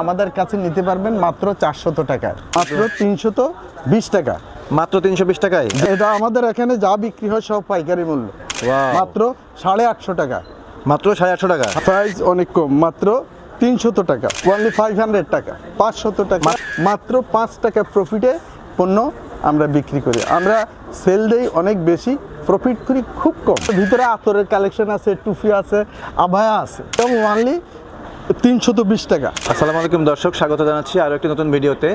আমাদের কাছে নিতে পারবেন মাত্র চারশত টাকায় মাত্র তিনশত বিশ টাকা। মাত্র তিনশো বিশ টাকায়? এটা আমাদের এখানে যা বিক্রি হয় সব পাইকারি মূল্য। মাত্র সাড়ে আটশো টাকা। মাত্র সাড়ে আটশো টাকা? প্রাইস অনেক কম মাত্র তিনশত টাকা। ওনলি ফাইভ হান্ড্রেড টাকা পাঁচশত টাকা। মাত্র পাঁচ টাকা প্রফিটে পণ্য আমরা বিক্রি করি। আমরা সেল দেই অনেক বেশি প্রফিট করি খুব কম। ভিতরে আতরের কালেকশন আছে টুফি আছে আভায়া আছে। এবং ওনলি তিনশত বিশ টাকা। আসসালামু আলাইকুম দর্শক, স্বাগত জানাচ্ছি আরও একটি নতুন ভিডিওতে।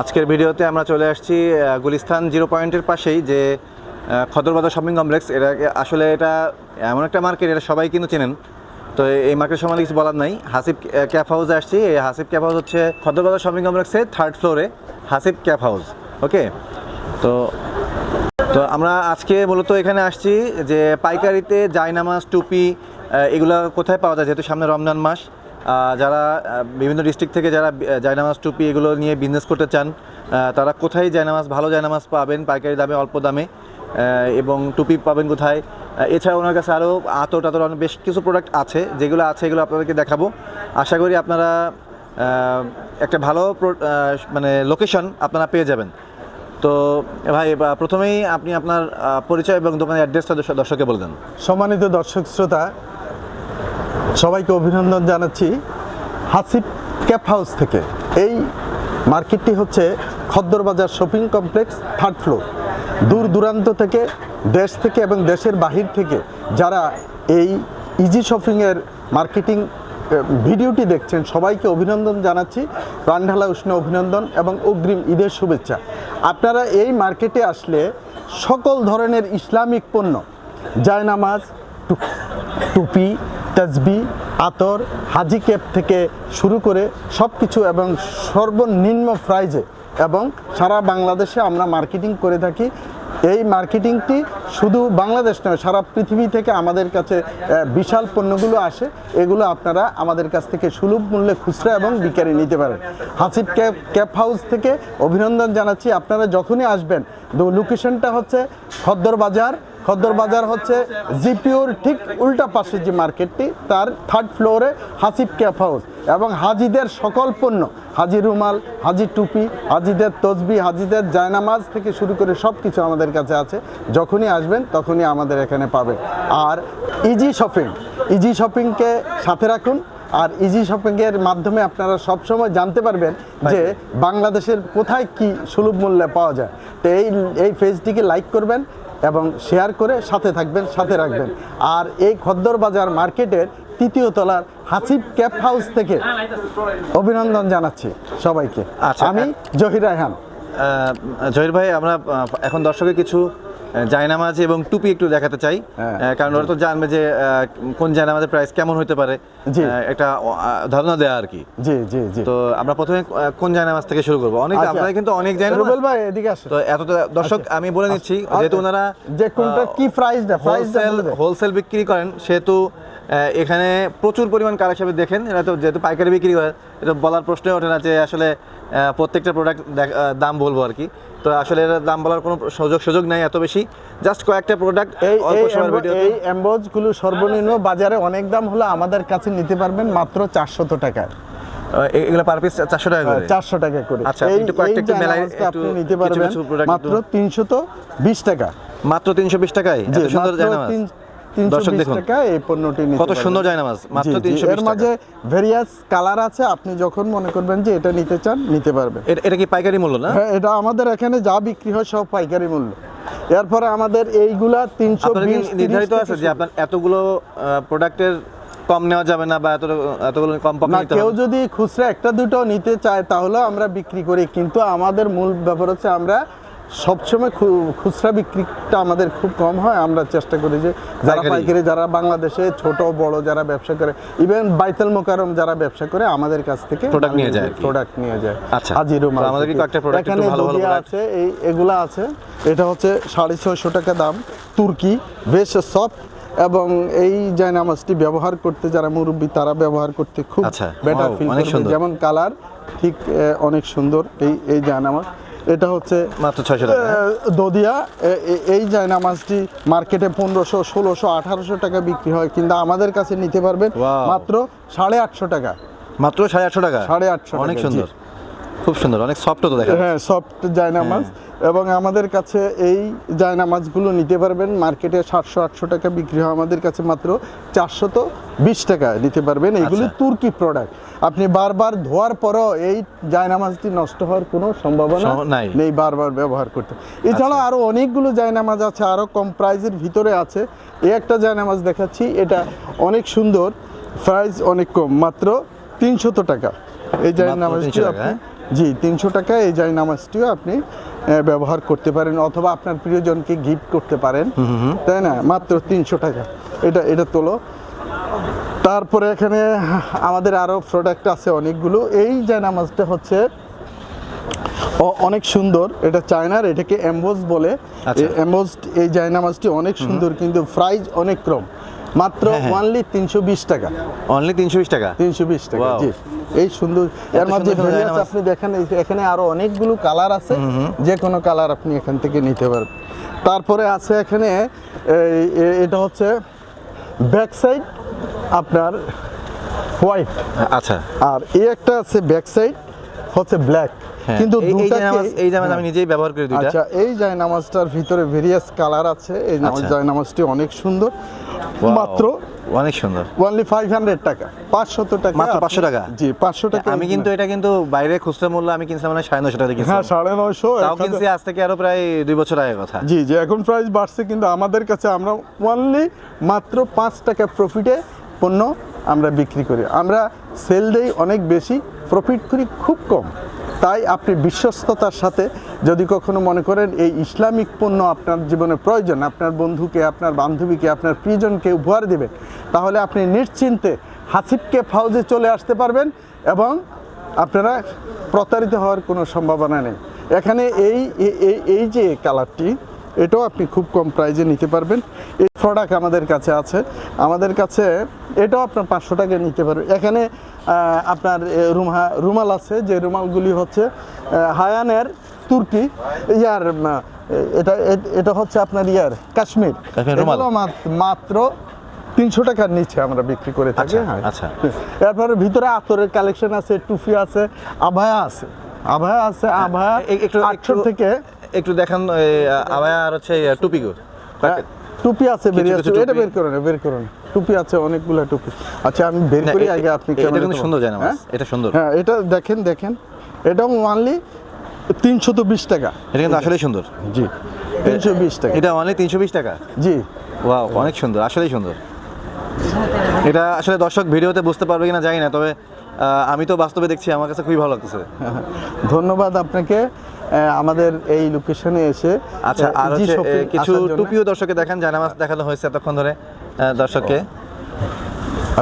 আজকের ভিডিওতে আমরা চলে আসছি গুলিস্তান জিরো পয়েন্টের পাশেই যে খদরবাজার শপিং কমপ্লেক্স। এটা আসলে এটা এমন একটা মার্কেট, এটা সবাই কিন্তু চেনেন। তো এই মার্কেট সম্বন্ধে কিছু বলার নাই। হাসিব ক্যাপ হাউসে আসছি। এই হাসিব ক্যাপ হাউস হচ্ছে খদরবাজার শপিং কমপ্লেক্সের থার্ড ফ্লোরে, হাসিব ক্যাপ হাউস। ওকে? তো তো আমরা আজকে মূলত এখানে আসছি যে পাইকারিতে, জায়নামাজ, টুপি এগুলো কোথায় পাওয়া যায়, যেহেতু সামনে রমজান মাস। যারা বিভিন্ন ডিস্ট্রিক্ট থেকে যারা জায়নামাজ টুপি এগুলো নিয়ে বিজনেস করতে চান তারা কোথায় জায়নামাজ, ভালো জায়নামাজ পাবেন, পাইকারি দামে, অল্প দামে এবং টুপি পাবেন কোথায়? এছাড়া ওনার কাছে আরও আতর টাতর অনেক বেশ কিছু প্রোডাক্ট আছে, যেগুলো আছে এগুলো আপনাদেরকে দেখাবো। আশা করি আপনারা একটা ভালো মানে লোকেশন আপনারা পেয়ে যাবেন। তো ভাই প্রথমেই আপনি আপনার পরিচয় এবং দোকানের অ্যাড্রেসটা দর্শক- দর্শককে বলে দেন। সম্মানিত দর্শক শ্রোতা সবাইকে অভিনন্দন জানাচ্ছি হাসিব ক্যাপ হাউস থেকে। এই মার্কেটটি হচ্ছে Khaddarbazar shopping complex, third floor. দূর দূরান্ত থেকে, দেশ থেকে এবং দেশের বাহির থেকে যারা এই ইজি শপিংয়ের মার্কেটিং ভিডিওটি দেখছেন, সবাইকে অভিনন্দন জানাচ্ছি। প্রাণঢালা উষ্ণ অভিনন্দন এবং অগ্রিম ঈদের শুভেচ্ছা। আপনারা এই মার্কেটে আসলে সকল ধরনের ইসলামিক পণ্য, জায়নামাজ টুপি তসবি আতর, হাজি ক্যাপ থেকে শুরু করে সব কিছু এবং সর্বনিম্ন প্রাইজে এবং সারা বাংলাদেশে আমরা মার্কেটিং করে থাকি। এই মার্কেটিংটি শুধু বাংলাদেশ নয়, সারা পৃথিবী থেকে আমাদের কাছে বিশাল পণ্যগুলো আসে। এগুলো আপনারা আমাদের কাছ থেকে সুলভ মূল্যে খুচরা এবং বিকারি নিতে পারেন। হাসিব ক্যাপ ক্যাপ হাউস থেকে অভিনন্দন জানাচ্ছি। আপনারা যখনই আসবেন লোকেশনটা হচ্ছে খদ্দর বাজার খদ্দর বাজার হচ্ছে জিপিওর ঠিক উল্টা পাশে যে মার্কেটটি তার থার্ড ফ্লোরে হাসিব ক্যাপ হাউস এবং হাজিদের সকল পণ্য হাজি রুমাল হাজি টুপি হাজিদের তসবি হাজিদের জায়নামাজ থেকে শুরু করে সব কিছু আমাদের কাছে আছে। যখনই আসবেন তখনই আমাদের এখানে পাবেন। আর ইজি শপিং ইজি শপিংকে সাথে রাখুন। আর ইজি শপিংয়ের মাধ্যমে আপনারা সবসময় জানতে পারবেন যে বাংলাদেশের কোথায় কি সুলভ মূল্যে পাওয়া যায়। তো এই এই পেজটিকে লাইক করবেন এবং শেয়ার করে সাথে থাকবেন সাথে রাখবেন। আর এই খদ্দর বাজার মার্কেটের তৃতীয় তলার হাসিব ক্যাপ হাউস থেকে অভিনন্দন জানাচ্ছি সবাইকে। আচ্ছা, আমি জহির রায়হান। জহির ভাই আমরা এখন দর্শকের কিছু জায়নামাজ এবং টুপি একটু দেখাতে চাই। হ্যাঁ। কারণ ওরা তো জানবে যে কোন জায়নামাজের প্রাইস কেমন হতে পারে। একটা ধারণা দেওয়া আর কি। জি জি জি। তো আমরা প্রথমে কোন জায়নামাজ থেকে শুরু করব? অনেক আচ্ছা। আপনারা কিন্তু অনেক জায়নামাজ। ভাই এদিকে আসুন তো এত দর্শক আমি বলে নিচ্ছি যেহেতু ওনারা যে কোনটা কি প্রাইস দেয় হোলসেল হোলসেল বিক্রি করেন সেহেতু এখানে প্রচুর পরিমাণ কার হিসাবে দেখেন এরা তো যেহেতু পাইকারি বিক্রি করেন এটা বলার প্রশ্নই ওঠে না যে আসলে প্রত্যেকটা প্রোডাক্ট দাম বলব আর কি। তো আসলে এর দাম বলার কোনো সুযোগ সুযোগ নাই এত বেশি। জাস্ট কয়েকটা প্রোডাক্ট এই অল্প এই সময়ের ভিডিওতে। এই এম্বোজগুলো সর্বনিম্ন বাজারে অনেক দাম হলো আমাদের কাছে নিতে পারবেন মাত্র চারশত টাকায় এগুলো পার পিস চারশো টাকা করে? চারশো টাকা করে। আচ্ছা, একটু কয়েকটা একটু মেলায় একটু নিতে পারবেন মাত্র একটু- তিনশত বিশ টাকা। মাত্র তিনশো বিশ টাকায়? এত সুন্দর 320 দর্শক দেখুন। এই পণ্যটি কত সুন্দর জায়নামাজ মাত্র এর মাঝে ভেরিয়াস কালার আছে আপনি যখন মনে করবেন যে এটা নিতে চান নিতে পারবেন। এটা কি পাইকারি মূল্য না? হ্যাঁ এটা আমাদের এখানে যা বিক্রি হয় সব পাইকারি মূল্য। এরপরে আমাদের এইগুলা তিনশো নির্ধারিত আছে যে আপনার এতগুলো প্রোডাক্টের কম নেওয়া যাবে না বা এত এতগুলো কম পাবে না কেউ যদি খুচরা একটা দুটো নিতে চায় তাহলে আমরা বিক্রি করি কিন্তু আমাদের মূল ব্যাপার হচ্ছে আমরা সবসময় খুচরা বিক্রিটা আমাদের খুব কম হয়। আমরা চেষ্টা করি যে যারা পাইকারি। যারা বাংলাদেশে ছোট বড় যারা ব্যবসা করে ইভেন বাইতেল মোকারম যারা ব্যবসা করে আমাদের কাছ থেকে Product নিয়ে যায় প্রোডাক্ট নিয়ে যায়। আচ্ছা। কয়েকটা product একটু ভালো ভালো আছে এই এগুলা আছে। এটা হচ্ছে সাড়ে ছয়শো টাকা দাম তুর্কি বেশ সফট এবং এই জায়নামাজটি ব্যবহার করতে যারা মুরব্বী তারা ব্যবহার করতে খুব আচ্ছা, বেটার ফিল। যেমন কালার ঠিক অনেক সুন্দর এই এই জায়নামাজ। এটা হচ্ছে মাত্র ছয়শো টাকা। দদিয়া এই জায়না মাছটি মার্কেটে পনেরোশো ষোলোশো আঠারোশো টাকা বিক্রি হয় কিন্তু আমাদের কাছে নিতে পারবেন মাত্র সাড়ে আটশো টাকা। মাত্র সাড়ে আটশো টাকা? সাড়ে আটশো অনেক সুন্দর। খুব সুন্দর অনেক সফট তো দেখা হ্যাঁ সফট জায়নামাজ এবং আমাদের কাছে এই জায়নামাজগুলো নিতে পারবেন। মার্কেটে সাতশো আটশো টাকা বিক্রি হয়। আমাদের কাছে মাত্র চারশত বিশ টাকা নিতে পারবেন। এগুলি আচ্ছা। তুর্কি প্রোডাক্ট আপনি বারবার ধোয়ার পরও এই জায়নামাজটি নষ্ট হওয়ার কোনো সম্ভাবনা নাই। আচ্ছা। নেই বারবার ব্যবহার করতে। এছাড়া আরও অনেকগুলো জায়নামাজ আছে আরও কম প্রাইজের ভিতরে আছে। এই একটা জায়নামাজ দেখাচ্ছি। এটা অনেক সুন্দর প্রাইস অনেক কম মাত্র তিনশত টাকা। এই জায়নামাজটি আপনি হ্যাঁ? জি তিনশো টাকা এই জায় নামাজটিও আপনি ব্যবহার করতে পারেন অথবা আপনার প্রিয়জনকে গিফট করতে পারেন। তাই না? মাত্র তিনশো টাকা। এটা এটা তোলো। তারপরে এখানে আমাদের আরও প্রোডাক্ট আছে অনেকগুলো। এই জায় নামাজটা হচ্ছে অনেক সুন্দর। এটা চায়নার এটাকে এম্বোজ বলে। আচ্ছা। এম্বোজড এই জায় নামাজটি অনেক সুন্দর কিন্তু প্রাইস অনেক কম। মাত্র হ্যাঁ, হ্যাঁ। ওয়ানলি তিনশো বিশ টাকা। অনলি তিনশো বিশ টাকা? তিনশো বিশ টাকা জি। এই সুন্দর এর মধ্যে সুন্দর আপনি দেখেন এখানে আরও অনেকগুলো কালার আছে। যে কোনো কালার আপনি এখান থেকে নিতে পারবেন। তারপরে আছে এখানে এটা হচ্ছে ব্যাক সাইড আপনার হোয়াইট আচ্ছা। আর এই একটা আছে ব্যাক সাইড হচ্ছে ব্ল্যাক। কিন্তু এই- জায়নামাজ আমি। নিজেই ব্যবহার করি দুইটা। আচ্ছা এই জায় নামাজটার ভিতরে ভেরিয়াস কালার আছে। এই আচ্ছা। জায় নামাজটি অনেক সুন্দর। মাত্র অনেক সুন্দর। ওনলি ফাইভ হান্ড্রেড টাকা। পাঁচশত টাকা মাত্র 500 টাকা? জি পাঁচশো টাকা আমি কিন্তু এটা কিন্তু বাইরে খুচরা মূল্য আমি কিনছিলাম মানে সাড়ে নশো টাকা দিয়ে হ্যাঁ সাড়ে নয়শো তাও কিনছি আজ থেকে আরও প্রায় দুই বছর আগে কথা। জি জি এখন প্রাইস বাড়ছে কিন্তু আমাদের কাছে আমরা ওনলি মাত্র পাঁচ টাকা প্রফিটে পণ্য আমরা বিক্রি করি। আমরা সেল দেই অনেক বেশি প্রফিট করি খুব কম। তাই আপনি বিশ্বস্ততার সাথে যদি কখনো মনে করেন এই ইসলামিক পণ্য আপনার জীবনে প্রয়োজন, আপনার বন্ধুকে, আপনার বান্ধবীকে, আপনার প্রিয়জনকে উপহার দেবেন, তাহলে আপনি নিশ্চিন্তে হাসিবকে ফাউজে চলে আসতে পারবেন এবং আপনারা প্রতারিত হওয়ার কোনো সম্ভাবনা নেই। এখানে এই, এই- যে কালারটি এটাও আপনি খুব কম প্রাইজে নিতে পারবেন। এই প্রোডাক্ট আমাদের কাছে আছে। আমাদের কাছে এটাও আপনার পাঁচশো টাকা নিতে পারবেন এখানে আপনার রুমা রুমাল আছে। যে রুমালগুলি হচ্ছে হায়ানের তুর্কি। ইয়ার এটা এটা হচ্ছে আপনার ইয়ার কাশ্মীর। এগুলো মাত্র তিনশো টাকার নিচে আমরা বিক্রি করে থাকি। আচ্ছা, হ্যাঁ। আচ্ছা। এরপরে ভিতরে আতরের কালেকশন আছে টুফি আছে আভায়া আছে। আভায়া আছে আভায়া এ- একটু আটশো থেকে একটু দেখান আর হচ্ছে টুপিগো হ্যাঁ, টুপি আছে বেরিয়ে আছে এটা। বের করুন বের করুন। টুপি আছে অনেকগুলা টুপি। আচ্ছা আমি বের করি আগে আপনি এটা কিন্তু সুন্দর যায় না হ্যাঁ? এটা সুন্দর। হ্যাঁ এটা দেখেন দেখেন। এটা ওয়ানলি তিনশো তো বিশ টাকা। এটা কিন্তু আসলেই সুন্দর। জি তিনশো বিশ টাকা। এটা অনলি তিনশো বিশ টাকা? জি। ওয়াও অনেক সুন্দর আসলেই সুন্দর। এটা আসলে দর্শক ভিডিওতে বুঝতে পারবে কিনা জানি না তবে আমি তো বাস্তবে দেখছি আমার কাছে খুবই ভালো লাগতেছে। ধন্যবাদ আপনাকে। আমাদের এই লোকেশনে এসে আচ্ছা আর কিছু। টুপিও দর্শকে দেখান জানামাজ দেখানো হয়েছে এতক্ষণ ধরে দর্শককে।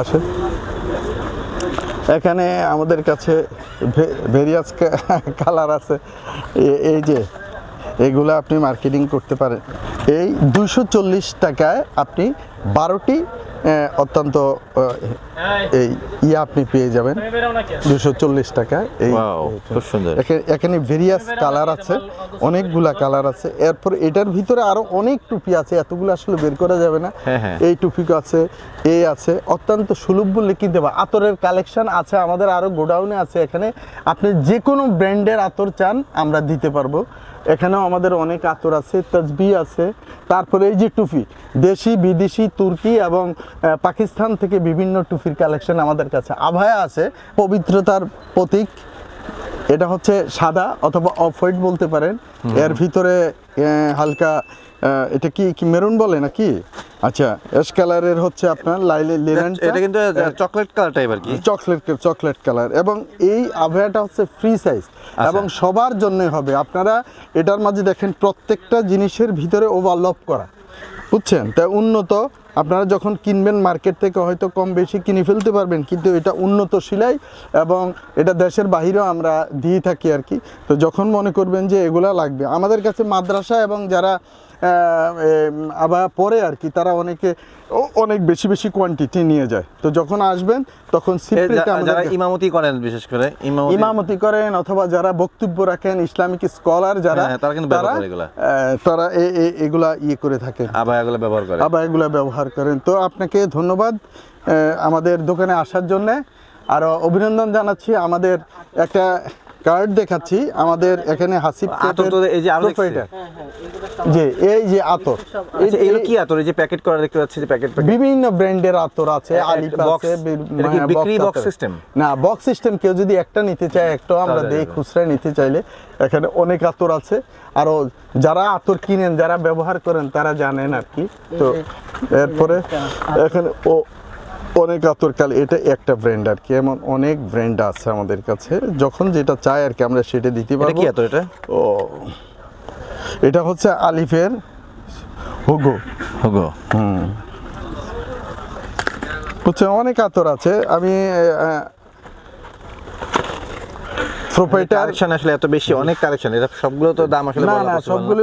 আসেন এখানে আমাদের কাছে ভেরিয়াস কালার আছে। এই যে এগুলো আপনি মার্কেটিং করতে পারেন। এই দুশো চল্লিশ টাকায় আপনি বারোটি অত্যন্ত এই ইয়ে আপনি পেয়ে যাবেন। দুশো চল্লিশ টাকায় এই এখানে ভেরিয়াস কালার আছে অনেকগুলা কালার আছে। এরপর এটার ভিতরে আরও অনেক টুপি আছে এতগুলো আসলে বের করা যাবে না। হ্যাঁ, হ্যাঁ। এই টুপি আছে এই আছে অত্যন্ত সুলভ মূল্যে কিনতে পারবেন আতরের কালেকশন আছে আমাদের আরও গোডাউনে আছে এখানে। আপনি যে কোনো ব্র্যান্ডের আতর চান আমরা দিতে পারব। এখানেও আমাদের অনেক আতর আছে তসবি আছে। তারপরে এই যে টুপি দেশি বিদেশি তুর্কি এবং পাকিস্তান থেকে বিভিন্ন টুপির কালেকশন আমাদের কাছে আভায়া আছে। পবিত্রতার প্রতীক এটা হচ্ছে সাদা অথবা অফ হোয়াইট বলতে পারেন। এর ভিতরে হালকা এটা কি কি মেরুন বলে নাকি? আচ্ছা অ্যাশ কালারের হচ্ছে আপনার লাইলে লেলেন এটা কিন্তু চকলেট কালার টাইপ আর কি। চকলেট চকলেট কালার এবং এই আভয়াটা হচ্ছে ফ্রি সাইজ এবং সবার জন্য হবে। আপনারা এটার মাঝে দেখেন প্রত্যেকটা জিনিসের ভিতরে ওভারলপ করা। বুঝছেন? তাই উন্নত আপনারা যখন কিনবেন মার্কেট থেকে হয়তো কম বেশি কিনে ফেলতে পারবেন কিন্তু এটা উন্নত সিলাই এবং এটা দেশের বাহিরেও আমরা দিয়ে থাকি আর কি। তো যখন মনে করবেন যে এগুলা লাগবে আমাদের কাছে মাদ্রাসা এবং যারা আবার পরে আর কি তারা অনেকে অনেক বেশি বেশি কোয়ান্টিটি নিয়ে যায়। তো যখন আসবেন তখন যারা ইমামতি করেন বিশেষ করে ইমামতি করেন অথবা যারা বক্তব্য রাখেন ইসলামিক স্কলার যারা হ্যাঁ, তারা কিন্তু তারা এ- এ- এগুলা ইয়ে করে থাকে আবার এগুলো ব্যবহার করে। আবার এগুলা ব্যবহার করেন। তো আপনাকে ধন্যবাদ আমাদের দোকানে আসার জন্যে। আরও অভিনন্দন জানাচ্ছি আমাদের একটা কার্ড দেখাচ্ছি আমাদের এখানে হাসিব আতর তো এই যে। প্রোপাইটার যে এই যে আতর। আচ্ছা এগুলো কি আতর? এই যে প্যাকেট করা দেখতে পাচ্ছি যে প্যাকেট প্যাকেট বিভিন্ন ব্র্যান্ডের আতর আছে box- আছে হ্যাঁ, বিক্রি আতর। system? না বক্স সিস্টেম কেউ যদি একটা নিতে চায় একটা আমরা দেই খুচরা নিতে চাইলে এখানে অনেক আতর আছে। আরও যারা আতর কিনেন যারা ব্যবহার করেন তারা জানেন আর কি। তো এরপরে এখানে ও অনেক আতর কাল এটা একটা ব্র্যান্ড আর কি। এমন অনেক ব্র্যান্ড আছে আমাদের কাছে। যখন যেটা চাই আর কি আমরা সেটা দিতে পারি পারব। কি আতর এটা? ও এটা হচ্ছে আলিফের হুগো। হুগো। হুম। হচ্ছে অনেক আতর আছে। আমি প্রোপাইটার কালেকশন আসলে এত বেশি অনেক কালেকশন এটা সবগুলো তো দাম আসলে না বলা না না। সবগুলো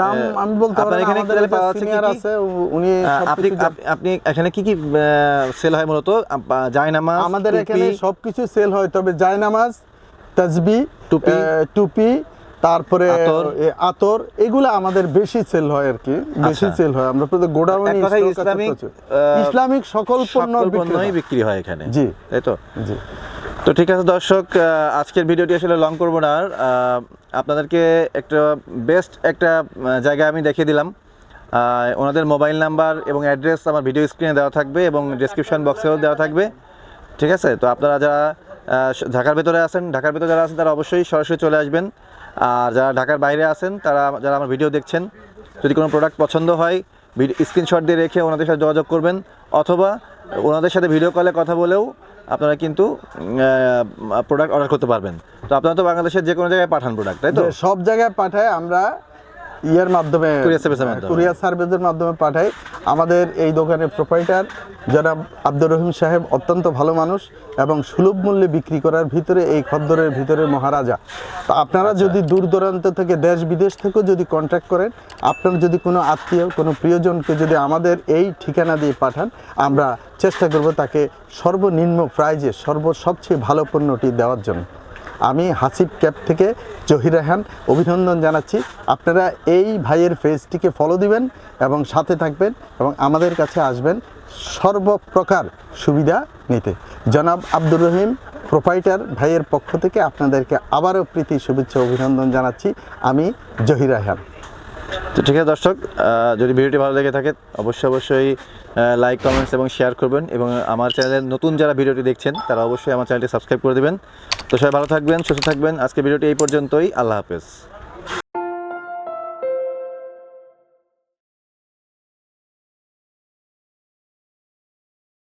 দাম আমি বলতে আপনার এখানে একটা পাওয়া যাচ্ছে কি আছে উনি আপনি আপনি এখানে কি কি সেল হয় মূলত জায়নামাজ আমাদের এখানে সবকিছু সেল হয় তবে জায়নামাজ তাজবি টুপি। টুপি তারপরে আতর। এগুলো আমাদের বেশি সেল হয় আর কি বেশি আচ্ছা। সেল হয় আমরা প্রত্যেক গোডাউনে ইসলামিক, ইসলামিক সকল পণ্য হয়। বিক্রি হয় এখানে জি। তাই তো জি তো ঠিক আছে দর্শক আজকের ভিডিওটি আসলে লং করব না আর আপনাদেরকে একটা বেস্ট একটা জায়গা আমি দেখিয়ে দিলাম। ওনাদের মোবাইল নাম্বার এবং অ্যাড্রেস আমার ভিডিও স্ক্রিনে দেওয়া থাকবে এবং ডিসক্রিপশন বক্সেও দেওয়া থাকবে। ঠিক আছে? তো আপনারা যারা ঢাকার ভেতরে আছেন, ঢাকার ভেতরে যারা আছেন, তারা অবশ্যই সরাসরি চলে আসবেন। আর যারা ঢাকার বাইরে আছেন, তারা, যারা আমার ভিডিও দেখছেন, যদি কোনো প্রোডাক্ট পছন্দ হয় স্ক্রিনশট দিয়ে রেখে ওনাদের সাথে যোগাযোগ করবেন, অথবা ওনাদের সাথে ভিডিও কলে কথা বলেও আপনারা কিন্তু প্রোডাক্ট অর্ডার করতে পারবেন। তো আপনারা তো বাংলাদেশের যে কোনো জায়গায় পাঠান প্রোডাক্ট তাই তো? সব জায়গায় পাঠায় আমরা ইয়ের মাধ্যমে। কুরিয়ার সার্ভিসের মাধ্যমে। পাঠাই। আমাদের এই দোকানের প্রোপাইটার যারা আব্দুর রহিম সাহেব অত্যন্ত ভালো মানুষ এবং সুলভ মূল্যে বিক্রি করার ভিতরে এই খদ্দরের ভিতরে মহারাজা। তো আপনারা যদি দূর দূরান্ত থেকে দেশ বিদেশ থেকেও যদি কন্ট্যাক্ট করেন আপনার যদি কোনো আত্মীয় কোনো প্রিয়জনকে যদি আমাদের এই ঠিকানা দিয়ে পাঠান আমরা চেষ্টা করব তাকে সর্বনিম্ন প্রাইজে সর্ব সবচেয়ে ভালো পণ্যটি দেওয়ার জন্য। আমি হাসিব ক্যাব থেকে জহির রেহান অভিনন্দন জানাচ্ছি। আপনারা এই ভাইয়ের পেজটিকে ফলো দিবেন এবং সাথে থাকবেন এবং আমাদের কাছে আসবেন সর্বপ্রকার সুবিধা নিতে। জনাব আব্দুর রহিম প্রোপাইটার ভাইয়ের পক্ষ থেকে আপনাদেরকে আবারও প্রীতি, শুভেচ্ছা, অভিনন্দন জানাচ্ছি। আমি জহির রেহান। তো ঠিক আছে দর্শক যদি ভিডিওটি ভালো লেগে থাকে, অবশ্যই অবশ্যই লাইক কমেন্টস এবং শেয়ার করবেন এবং আমার চ্যানেলের নতুন যারা ভিডিওটি দেখছেন, তারা অবশ্যই আমার চ্যানেলটি সাবস্ক্রাইব করে দেবেন। তো সবাই ভালো থাকবেন, সুস্থ থাকবেন। আজকে ভিডিওটি এই পর্যন্তই। আল্লাহ হাফেজ।